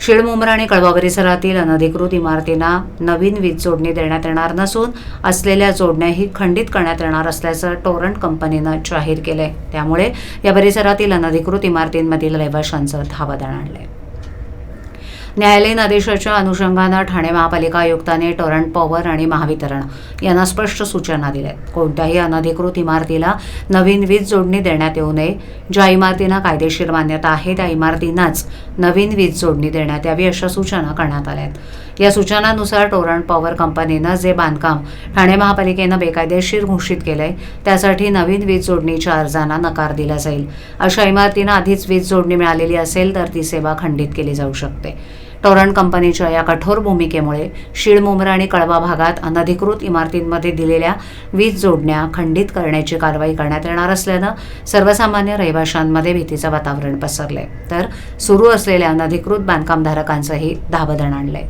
शिळमुंब्रा आणि कळवा परिसरातील अनधिकृत इमारतींना नवीन वीज जोडणी देण्यात येणार नसून असलेल्या जोडण्याही खंडित करण्यात येणार असल्याचं टोरंट कंपनीनं जाहीर केलंय. त्यामुळे या परिसरातील अनधिकृत इमारतींमधील रहिवाशांचं धावदळ आणलंय न्यायालयीन आदेशाच्या अनुषंगानं ठाणे महापालिका आयुक्तांनी टोरंट पॉवर आणि महावितरण यांना स्पष्ट सूचना दिल्या आहेत. कोणत्याही अनधिकृत इमारतीला नवीन वीज जोडणी देण्यात येऊ नये. ज्या इमारतींना कायदेशीर मान्यता आहे त्या इमारतींनाच नवीन वीज जोडणी देण्यात यावी अशा सूचना करण्यात आल्या आहेत. या सूचनानुसार टोरंट पॉवर कंपनीनं जे बांधकाम ठाणे महापालिकेनं बेकायदेशीर घोषित केलंय त्यासाठी नवीन वीज जोडणीच्या अर्जांना नकार दिला जाईल. अशा इमारतींना आधीच वीज जोडणी मिळालेली असेल तर ती सेवा खंडित केली जाऊ शकते. टोरंट कंपनीच्या या कठोर भूमिकेमुळे शिळमुंब्रा आणि कळवा भागात अनधिकृत इमारतींमध्ये दिलेल्या वीज जोडण्या खंडित करण्याची कारवाई करण्यात येणार असल्यानं सर्वसामान्य रहिवाशांमध्ये भीतीचं वातावरण पसरलंय. तर सुरू असलेल्या अनधिकृत बांधकामधारकांचंही धाबधण आणलंय.